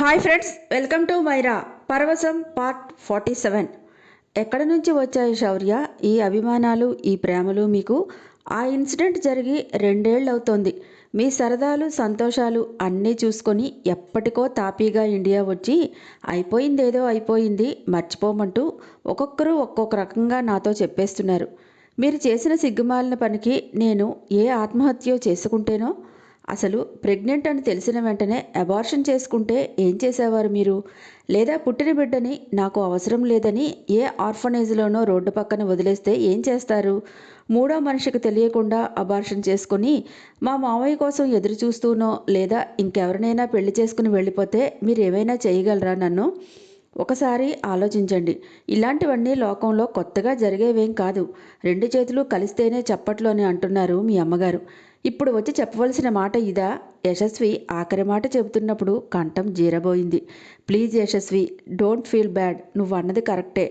Hi friends welcome to Myra Paravasam part forty seven. ఎక్కడి నుంచి వచ్చాయి శౌర్య? ఈ అభిమానాలు ఈ ప్రేమలు మీకు? ఆ ఇన్సిడెంట్ జరిగి రెండేళ్ళు అవుతోంది మీ సరదాలు సంతోషాలు అన్నీ చూసుకొని ఎప్పటికో తాపీగా ఇండియా వచ్చి అయిపోయిందేదో అయిపోయింది మర్చిపోమంటూ ఒక్కొక్కరు ఒక్కొక్క రకంగా నాతో చెప్పేస్తున్నారు. మీరు చేసిన సిగ్గుమాలిన పనికి నేను ఏ ఆత్మహత్యో చేసుకుంటేనో అసలు ప్రెగ్నెంట్ అని తెలిసిన వెంటనే అబార్షన్ చేసుకుంటే ఏం చేసేవారు మీరు? లేదా పుట్టిన బిడ్డని నాకు అవసరం లేదని ఏ ఆర్ఫనేజ్లోనో రోడ్డు పక్కన వదిలేస్తే ఏం చేస్తారు? మూడో మనిషికి తెలియకుండా అబార్షన్ చేసుకుని మా మావయ్య కోసం ఎదురు చూస్తూనో లేదా ఇంకెవరినైనా పెళ్ళి చేసుకుని వెళ్ళిపోతే మీరు ఏమైనా చేయగలరా నన్ను? ఒకసారి ఆలోచించండి. ఇలాంటివన్నీ లోకంలో కొత్తగా జరిగేవేం కాదు. రెండు చేతులు కలిస్తేనే చప్పట్లు అని అంటున్నారు మీ అమ్మగారు. ఇప్పుడు వచ్చి చెప్పవలసిన మాట ఇదా? యశస్వి ఆఖరి మాట చెబుతున్నప్పుడు కంఠం జీరబోయింది. Please Yashasvi don't feel bad. నువ్వు అన్నది కరెక్టే.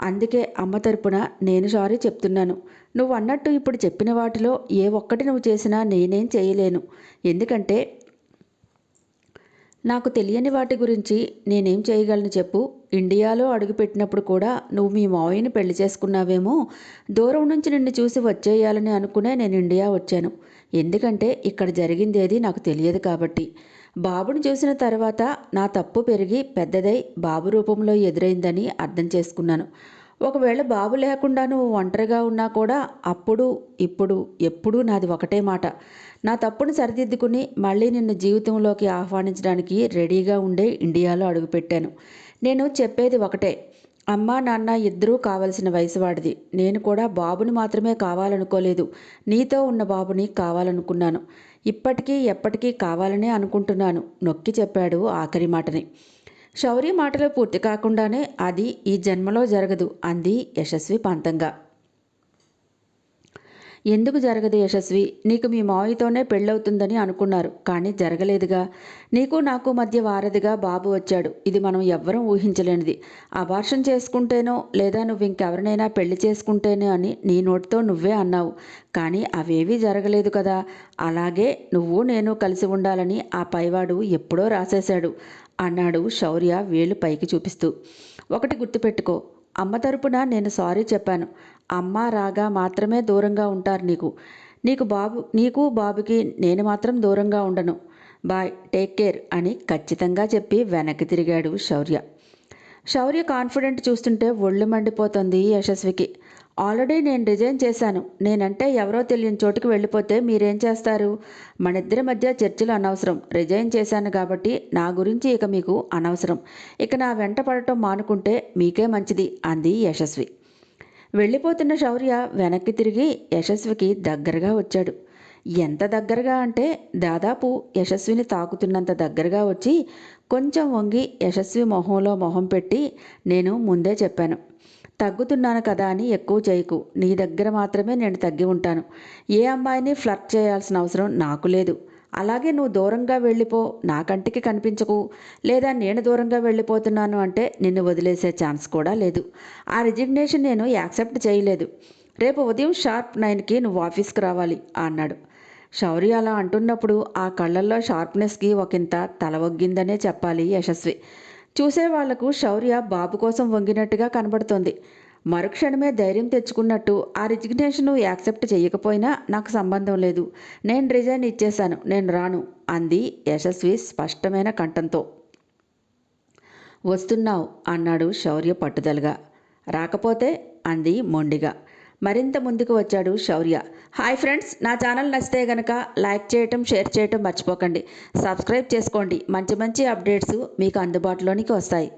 అందుకే అమ్మ తరపున నేను సారీ చెప్తున్నాను. నువ్వు అన్నట్టు ఇప్పుడు చెప్పిన వాటిలో ఏ ఒక్కటి నువ్వు చేసినా నేనేం చేయలేను. ఎందుకంటే నాకు తెలియని వాటి గురించి నేనేం చేయగలను చెప్పు. ఇండియాలో అడుగుపెట్టినప్పుడు కూడా నువ్వు మీ మావయ్యని పెళ్ళి చేసుకున్నావేమో దూరం నుంచి నిన్ను చూసి వచ్చేయాలని అనుకునే నేను ఇండియా వచ్చాను. ఎందుకంటే ఇక్కడ జరిగిందేది నాకు తెలియదు కాబట్టి. బాబుని చూసిన తర్వాత నా తప్పు పెరిగి పెద్దదై బాబు రూపంలో ఎదురైందని అర్థం చేసుకున్నాను. ఒకవేళ బాబు లేకుండా నువ్వు ఒంటరిగా ఉన్నా కూడా అప్పుడు ఇప్పుడు ఎప్పుడూ నాది ఒకటే మాట. నా తప్పును సరిదిద్దుకుని మళ్ళీ నిన్ను జీవితంలోకి ఆహ్వానించడానికి రెడీగా ఉండే ఇండియాలో అడుగుపెట్టాను. నేను చెప్పేది ఒకటే అమ్మ నాన్న ఇద్దరూ కావలసిన వయసు వాడిది. నేను కూడా బాబుని మాత్రమే కావాలనుకోలేదు. నీతో ఉన్న బాబుని కావాలనుకున్నాను. ఇప్పటికీ ఎప్పటికీ కావాలనే అనుకుంటున్నాను నొక్కి చెప్పాడు ఆఖరి మాటని. శౌరి మాటలు పూర్తి కాకుండానే అది ఈ జన్మలో జరగదు అంది యశస్వి పంతంగా. ఎందుకు జరగదు యశస్వి? నీకు మీ మావయ్యతోనే పెళ్ళవుతుందని అనుకున్నారు. కానీ జరగలేదుగా. నీకు నాకు మధ్య వారధిగా బాబు వచ్చాడు. ఇది మనం ఎవ్వరం ఊహించలేనిది. అబార్షన్ చేసుకుంటేనో లేదా నువ్వు ఇంకెవరినైనా పెళ్ళి చేసుకుంటేనే అని నీ నోటితో నువ్వే అన్నావు. కానీ అవేవీ జరగలేదు కదా. అలాగే నువ్వు నేను కలిసి ఉండాలని ఆ పైవాడు ఎప్పుడో రాసేశాడు అన్నాడు శౌర్య వేలు పైకి చూపిస్తూ. ఒకటి గుర్తుపెట్టుకో. అమ్మ తరపున నేను సారీ చెప్పాను. అమ్మ రాగా మాత్రమే దూరంగా ఉంటారు నీకు. నీకు బాబు నీకు బాబుకి నేను మాత్రం దూరంగా ఉండను. బాయ్ టేక్ కేర్ అని ఖచ్చితంగా చెప్పి వెనక్కి తిరిగాడు శౌర్య. శౌర్య కాన్ఫిడెంట్ చూస్తుంటే ఒళ్ళు మండిపోతుంది యశస్వికి. ఆల్రెడీ నేను రిజైన్ చేశాను. నేనంటే ఎవరో తెలియని చోటుకి వెళ్ళిపోతే మీరేం చేస్తారు? మన ఇద్దరి మధ్య చర్చలు అనవసరం. రిజైన్ చేశాను కాబట్టి నా గురించి ఇక మీకు అనవసరం. ఇక నా వెంట పడటం మానుకుంటే మీకే మంచిది అంది యశస్వి. వెళ్ళిపోతున్న శౌర్య వెనక్కి తిరిగి యశస్వికి దగ్గరగా వచ్చాడు. ఎంత దగ్గరగా అంటే దాదాపు యశస్విని తాకుతున్నంత దగ్గరగా వచ్చి కొంచెం వంగి యశస్వి మొహంలో మొహం పెట్టి నేను ముందే చెప్పాను. తగ్గుతున్నాను కదా అని ఎక్కువ చేయకు. నీ దగ్గర మాత్రమే నేను తగ్గి ఉంటాను. ఏ అమ్మాయిని ఫ్లర్ట్ చేయాల్సిన అవసరం నాకు లేదు. అలాగే నువ్వు దూరంగా వెళ్ళిపో నా కంటికి కనిపించకు. లేదా నేను దూరంగా వెళ్ళిపోతున్నాను అంటే నిన్ను వదిలేసే ఛాన్స్ కూడా లేదు. ఆ రిజిగ్నేషన్ నేను యాక్సెప్ట్ చేయలేదు. రేపు ఉదయం షార్ప్ నైన్కి నువ్వు ఆఫీస్కి రావాలి అన్నాడు. శౌర్య అలా అంటున్నప్పుడు ఆ కళ్ళల్లో షార్ప్నెస్కి ఒకంత తల వగ్గిందనే చెప్పాలి యశస్వి. చూసేవాళ్ళకు శౌర్య బాబు కోసం వంగినట్టుగా కనబడుతోంది. మరుక్షణమే ధైర్యం తెచ్చుకున్నట్టు ఆ రిజిగ్నేషన్ యాక్సెప్ట్ చేయకపోయినా నాకు సంబంధం లేదు. నేను రిజైన్ ఇచ్చేశాను. నేను రాను అంది యశస్వి స్పష్టమైన కంఠంతో. వస్తున్నావు అన్నాడు శౌర్య పట్టుదలగా. రాకపోతే అంది మొండిగా. మరింత ముందుకు వచ్చాడు శౌర్య. హాయ్ ఫ్రెండ్స్ నా ఛానల్ నచ్చితే గనక లైక్ చేయటం షేర్ చేయటం మర్చిపోకండి. సబ్స్క్రైబ్ చేసుకోండి. మంచి మంచి అప్డేట్స్ మీకు అందుబాటులోనికి వస్తాయి.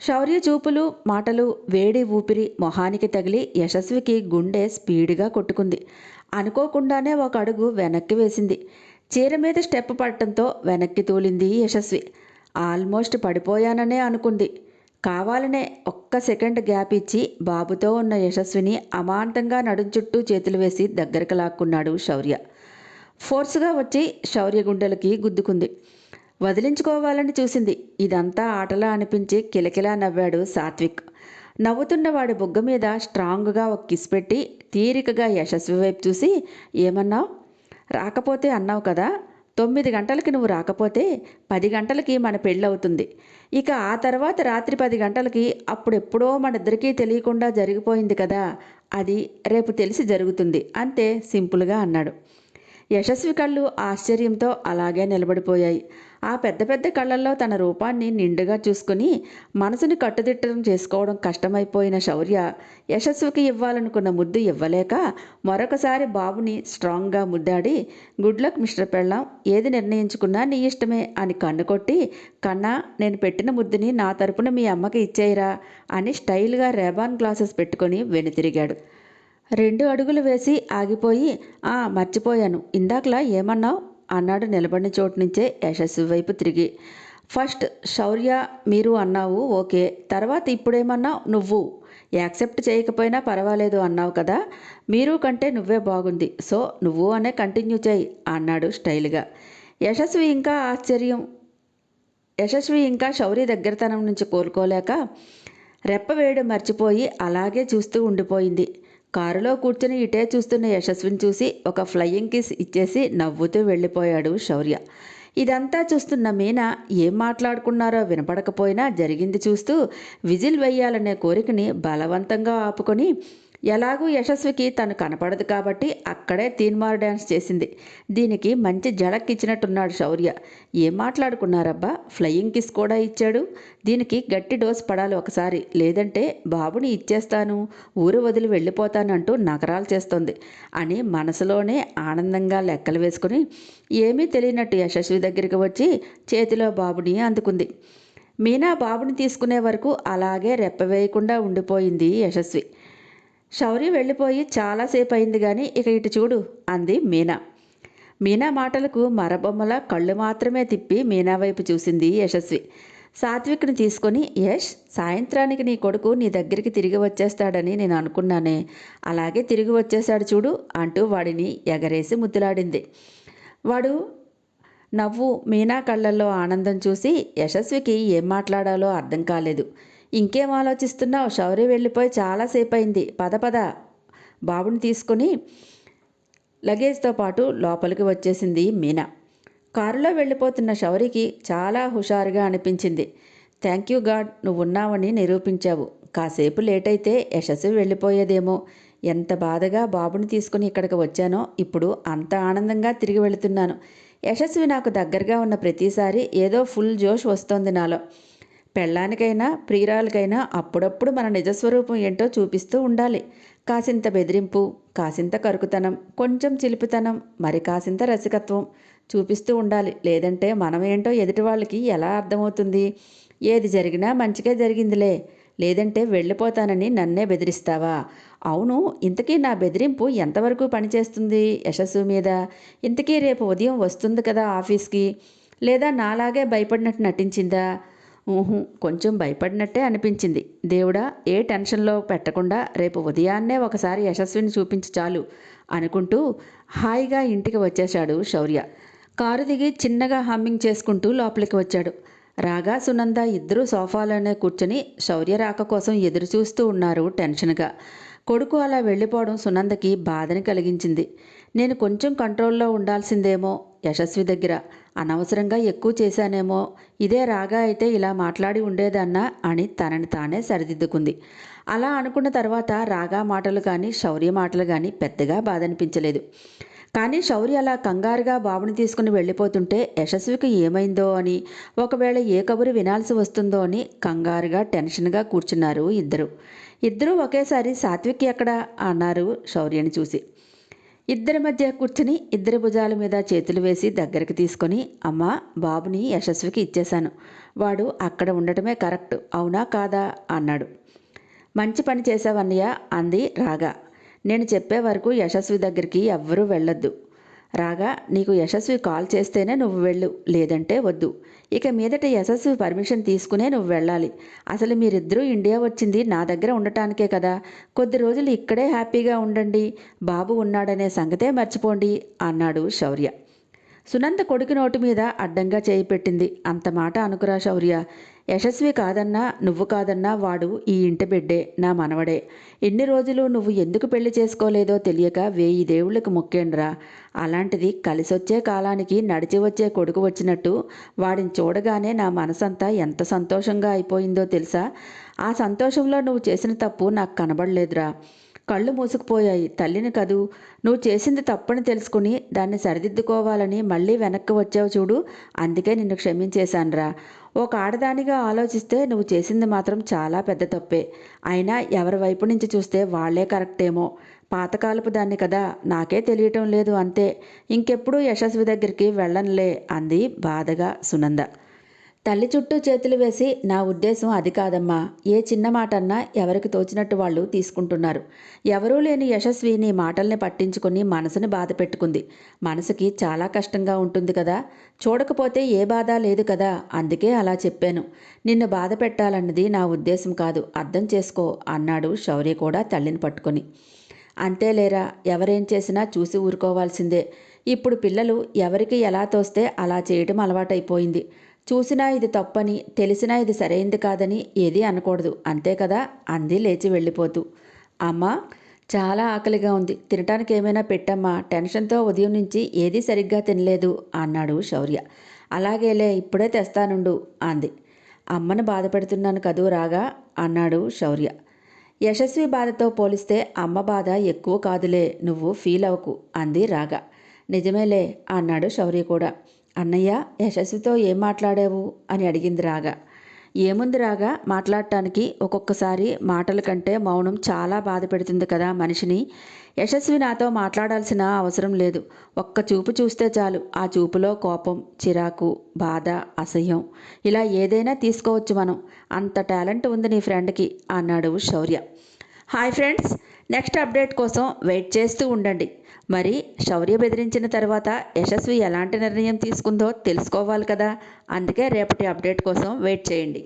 శౌర్య చూపులు మాటలు వేడి ఊపిరి మొహానికి తగిలి యశస్వికి గుండె స్పీడ్గా కొట్టుకుంది. అనుకోకుండానే ఒక అడుగు వెనక్కి వేసింది. చీర మీద స్టెప్ పట్టడంతో వెనక్కి తూలింది యశస్వి. ఆల్మోస్ట్ పడిపోయాననే అనుకుంది. కావాలనే ఒక్క సెకండ్ గ్యాప్ ఇచ్చి బాబుతో ఉన్న యశస్విని అమాంతంగా నడుం చుట్టూ చేతులు వేసి దగ్గరకు లాక్కున్నాడు శౌర్య. ఫోర్స్గా వచ్చి శౌర్య గుండెలకి గుద్దుకుంది. వదిలించుకోవాలని చూసింది. ఇదంతా ఆటలా అనిపించి కిలకిలా నవ్వాడు సాత్విక్. నవ్వుతున్న వాడి బుగ్గ మీద స్ట్రాంగ్గా ఒక కిస్ పెట్టి తీరికగా యశస్వి వైపు చూసి ఏమన్నావు? రాకపోతే అన్నావు కదా? తొమ్మిది గంటలకి నువ్వు రాకపోతే పది గంటలకి మన పెళ్ళవుతుంది. ఇక ఆ తర్వాత రాత్రి పది గంటలకి అప్పుడెప్పుడో మన ఇద్దరికీ తెలియకుండా జరిగిపోయింది కదా? అది రేపు తెలిసి జరుగుతుంది అంతే సింపుల్గా అన్నాడు. యశస్వి కళ్ళు ఆశ్చర్యంతో అలాగే నిలబడిపోయాయి. ఆ పెద్ద పెద్ద కళ్ళల్లో తన రూపాన్ని నిండుగా చూసుకుని మనసుని కట్టుదిట్టం చేసుకోవడం కష్టమైపోయిన శౌర్య యశస్వికి ఇవ్వాలనుకున్న ముద్దు ఇవ్వలేక మరొకసారి బాబుని స్ట్రాంగ్గా ముద్దాడి గుడ్ లక్ మిస్టర్ పెళ్ళాం ఏది నిర్ణయించుకున్నా నీ ఇష్టమే అని కన్ను కొట్టి కన్నా నేను పెట్టిన ముద్దుని నా తరపున మీ అమ్మకి ఇచ్చేయరా అని స్టైల్గా రేబాన్ గ్లాసెస్ పెట్టుకొని వెనుతిరిగాడు రెండు అడుగులు వేసి ఆగిపోయి ఆ మర్చిపోయాను. ఇందాకలా ఏమన్నావు? అన్నాడు నిలబడిన చోటు నుంచే యశస్వి వైపు తిరిగి. ఫస్ట్ శౌర్య మీరు అన్నావు ఓకే. తర్వాత ఇప్పుడేమన్నా నువ్వు? యాక్సెప్ట్ చేయకపోయినా పర్వాలేదు అన్నావు కదా. మీరు కంటే నువ్వే బాగుంది. సో నువ్వు అనే కంటిన్యూ చేయి అన్నాడు స్టైల్గా. యశస్వి ఇంకా ఆశ్చర్యం. యశస్వి ఇంకా శౌర్య దగ్గరతనం నుంచి కోలుకోలేక రెప్ప వేయడం మర్చిపోయి అలాగే చూస్తూ ఉండిపోయింది. కారులో కూర్చుని ఇటే చూస్తున్న యశస్విని చూసి ఒక ఫ్లయింగ్ కిస్ ఇచ్చేసి నవ్వుతూ వెళ్ళిపోయాడు శౌర్య. ఇదంతా చూస్తున్న మీనా ఏం మాట్లాడుకున్నారో వినపడకపోయినా జరిగింది చూస్తూ విజిల్ వేయాలనే కోరికని బలవంతంగా ఆపుకొని ఎలాగూ యశస్వికి తను కనపడదు కాబట్టి అక్కడే తీన్మార్ డ్యాన్స్ చేసింది. దీనికి మంచి జడక్ ఇచ్చినట్టున్నాడు శౌర్య. ఏం మాట్లాడుకున్నారబ్బా? ఫ్లయింగ్ కిస్ కూడా ఇచ్చాడు. దీనికి గట్టి డోస్ పడాలి ఒకసారి. లేదంటే బాబుని ఇచ్చేస్తాను. ఊరు వదిలి వెళ్ళిపోతానంటూ నగరాలు చేస్తోంది అని మనసులోనే ఆనందంగా లెక్కలు వేసుకుని ఏమీ తెలియనట్టు యశస్వి దగ్గరికి వచ్చి చేతిలో బాబుని అందుకుంది. మీనా బాబుని తీసుకునే వరకు అలాగే రెప్పవేయకుండా ఉండిపోయింది యశస్వి. శౌరి వెళ్ళిపోయి చాలాసేపు అయింది కానీ ఇక ఇటు చూడు అంది మీనా. మీనా మాటలకు మరబొమ్మల కళ్ళు మాత్రమే తిప్పి మీనా వైపు చూసింది యశస్వి. సాత్విక్ని తీసుకొని యష్ సాయంత్రానికి నీ కొడుకు నీ దగ్గరికి తిరిగి వచ్చేస్తాడని నేను అనుకున్నానే. అలాగే తిరిగి వచ్చేశాడు చూడు అంటూ వాడిని ఎగరేసి ముద్దులాడింది. వాడు నవ్వు మీనా కళ్ళల్లో ఆనందం చూసి యశస్వికి ఏం మాట్లాడాలో అర్థం కాలేదు. ఇంకేం ఆలోచిస్తున్నావు? శౌరి వెళ్ళిపోయి చాలాసేపు అయింది పద పద. బాబుని తీసుకొని లగేజ్తో పాటు లోపలికి వచ్చేసింది మీనా. కారులో వెళ్ళిపోతున్న శౌరికి చాలా హుషారుగా అనిపించింది. థ్యాంక్ యూ గాడ్ నువ్వు ఉన్నావని నిరూపించావు. కాసేపు లేట్ అయితే యశస్వి వెళ్ళిపోయేదేమో. ఎంత బాధగా బాబుని తీసుకుని ఇక్కడికి వచ్చానో ఇప్పుడు అంత ఆనందంగా తిరిగి వెళుతున్నాను. యశస్వి నాకు దగ్గరగా ఉన్న ప్రతిసారి ఏదో ఫుల్ జోష్ వస్తోంది నాలో. పెళ్ళానికైనా ప్రియురాలకైనా అప్పుడప్పుడు మన నిజస్వరూపం ఏంటో చూపిస్తూ ఉండాలి. కాసింత బెదిరింపు కాసింత కరుకుతనం కొంచెం చిలిపితనం మరి కాసింత రసికత్వం చూపిస్తూ ఉండాలి. లేదంటే మనమేంటో ఎదుటి వాళ్ళకి ఎలా అర్థమవుతుంది? ఏది జరిగినా మంచిగా జరిగిందిలే. లేదంటే వెళ్ళిపోతానని నన్నే బెదిరిస్తావా? అవును ఇంతకీ నా బెదిరింపు ఎంతవరకు పనిచేస్తుంది యశస్సు మీద? ఇంతకీ రేపు ఉదయం వస్తుంది కదా ఆఫీస్కి? లేదా నాలాగే భయపడినట్టు నటించిందా? ఊహు కొంచెం భయపడినట్టే అనిపించింది. దేవుడా ఏ టెన్షన్లో పెట్టకుండా రేపు ఉదయాన్నే ఒకసారి యశస్విని చూపించి చాలు అనుకుంటూ హాయిగా ఇంటికి వచ్చేశాడు శౌర్య. కారు దిగి చిన్నగా హమ్మింగ్ చేసుకుంటూ లోపలికి వచ్చాడు. రాగా సునంద ఇద్దరూ సోఫాలోనే కూర్చుని శౌర్య రాక కోసం ఎదురు చూస్తూ ఉన్నారు టెన్షన్గా. కొడుకు అలా వెళ్ళిపోవడం సునందకి బాధని కలిగించింది. నేను కొంచెం కంట్రోల్లో ఉండాల్సిందేమో యశస్వి దగ్గర. అనవసరంగా ఎక్కువ చేశానేమో. ఇదే రాగా అయితే ఇలా మాట్లాడి ఉండేదన్నా అని తనని తానే సరిదిద్దుకుంది. అలా అనుకున్న తర్వాత రాగా మాటలు కానీ శౌర్య మాటలు కానీ పెద్దగా బాధ అనిపించలేదు కానీ శౌర్య అలా కంగారుగా బాబుని తీసుకుని వెళ్ళిపోతుంటే యశస్వికి ఏమైందో అని ఒకవేళ ఏ కబురు వినాల్సి వస్తుందో అని కంగారుగా టెన్షన్గా కూర్చున్నారు ఇద్దరు. ఇద్దరూ ఒకేసారి సాత్విక్ ఎక్కడా? అన్నారు శౌర్యని చూసి. ఇద్దరి మధ్య కూర్చుని ఇద్దరి భుజాల మీద చేతులు వేసి దగ్గరికి తీసుకొని అమ్మ బాబుని యశస్వికి ఇచ్చేశాను. వాడు అక్కడ ఉండటమే కరెక్ట్ అవునా కాదా అన్నాడు. మంచి పని చేసావన్నయ్య అంది రాగా. నేను చెప్పే వరకు యశస్వి దగ్గరికి ఎవ్వరూ వెళ్ళొద్దు. రాగా నీకు యశస్వి కాల్ చేస్తేనే నువ్వు వెళ్ళు లేదంటే వద్దు. ఇక మీదట యశస్వి పర్మిషన్ తీసుకునే నువ్వు వెళ్ళాలి. అసలు మీరిద్దరూ ఇండియా వచ్చింది నా దగ్గర ఉండటానికే కదా. కొద్ది రోజులు ఇక్కడే హ్యాపీగా ఉండండి. బాబు ఉన్నాడనే సంగతే మర్చిపోండి అన్నాడు శౌర్య. సునంద కొడుకు నోటి మీద అడ్డంగా చేయి పెట్టింది. అంత మాట అనుకురా శౌర్య. యశస్వి కాదన్నా నువ్వు కాదన్నా వాడు ఈ ఇంటి బిడ్డే నా మనవడే. ఎన్ని రోజులు నువ్వు ఎందుకు పెళ్ళి చేసుకోలేదో తెలియక వేయి దేవుళ్ళకు మొక్కేండ్రా. అలాంటిది కలిసొచ్చే కాలానికి నడిచి వచ్చే కొడుకు వచ్చినట్టు వాడిని చూడగానే నా మనసంతా ఎంత సంతోషంగా అయిపోయిందో తెలుసా? ఆ సంతోషంలో నువ్వు చేసిన తప్పు నాకు కనబడలేదురా. కళ్ళు మూసుకుపోయాయి. తల్లిని కదూ నువ్వు చేసింది తప్పని తెలుసుకుని దాన్ని సరిదిద్దుకోవాలని మళ్ళీ వెనక్కి వచ్చావు చూడు. అందుకే నిన్ను క్షమించేశానురా. ఒక ఆడదానిగా ఆలోచిస్తే నువ్వు చేసింది మాత్రం చాలా పెద్ద తప్పే. అయినా ఎవరి వైపు నుంచి చూస్తే వాళ్ళే కరెక్టేమో. పాతకాలపు దాన్ని కదా నాకే తెలియటం లేదు అంతే. ఇంకెప్పుడు యశస్వి దగ్గరికి వెళ్ళనులే అంది బాధగా సునంద. తల్లి చుట్టూ చేతులు వేసి నా ఉద్దేశం అది కాదమ్మా. ఏ చిన్న మాట అన్నా ఎవరికి తోచినట్టు వాళ్ళు తీసుకుంటున్నారు. ఎవరూ లేని యశస్వి నీ మాటల్ని పట్టించుకుని మనసుని బాధ పెట్టుకుంది. మనసుకి చాలా కష్టంగా ఉంటుంది కదా. చూడకపోతే ఏ బాధ లేదు కదా. అందుకే అలా చెప్పాను. నిన్ను బాధ పెట్టాలన్నది నా ఉద్దేశం కాదు. అర్థం చేసుకో అన్నాడు శౌర్య కూడా తల్లిని పట్టుకొని. అంతేలేరా. ఎవరేం చేసినా చూసి ఊరుకోవాల్సిందే. ఇప్పుడు పిల్లలు ఎవరికి ఎలా తోస్తే అలా చేయటం అలవాటైపోయింది. చూసినా ఇది తప్పని తెలిసినా ఇది సరైంది కాదని ఏదీ అనకూడదు. అంతే కదా? అంది లేచి వెళ్ళిపోతూ. అమ్మా చాలా ఆకలిగా ఉంది. తినటానికి ఏమైనా పెట్టమ్మా. టెన్షన్తో ఉదయం నుంచి ఏదీ సరిగ్గా తినలేదు అన్నాడు శౌర్య. అలాగేలే ఇప్పుడే తెస్తానుండు అంది. అమ్మను బాధ పెడుతున్నాను కదూ రాగా? అన్నాడు శౌర్య. యశస్వి బాధతో పోలిస్తే అమ్మ బాధ ఎక్కువ కాదులే నువ్వు ఫీల్ అవ్వకు అంది రాగా. నిజమేలే అన్నాడు శౌర్య కూడా. అన్నయ్య యశస్వితో ఏం మాట్లాడావు? అని అడిగింది రాగా. ఏముంది రాగా మాట్లాడటానికి ఒక్కొక్కసారి మాటల కంటే మౌనం చాలా బాధ పెడుతుంది కదా మనిషిని. యశస్వి నాతో మాట్లాడాల్సిన అవసరం లేదు. ఒక్క చూపు చూస్తే చాలు. ఆ చూపులో కోపం చిరాకు బాధ అసహ్యం. ఇలా ఏదైనా తీసుకోవచ్చు మనం. అంత టాలెంట్ ఉంది నీ ఫ్రెండ్కి అన్నాడు Shaurya. Hi friends next update కోసం వెయిట్ చేస్తూ ఉండండి. మరి శౌర్య బెదిరించిన తర్వాత యశస్వి ఎలాంటి నిర్ణయం తీసుకుందో తెలుసుకోవాలి కదా. అందుకే రేపటి అప్డేట్ కోసం వెయిట్ చేయండి.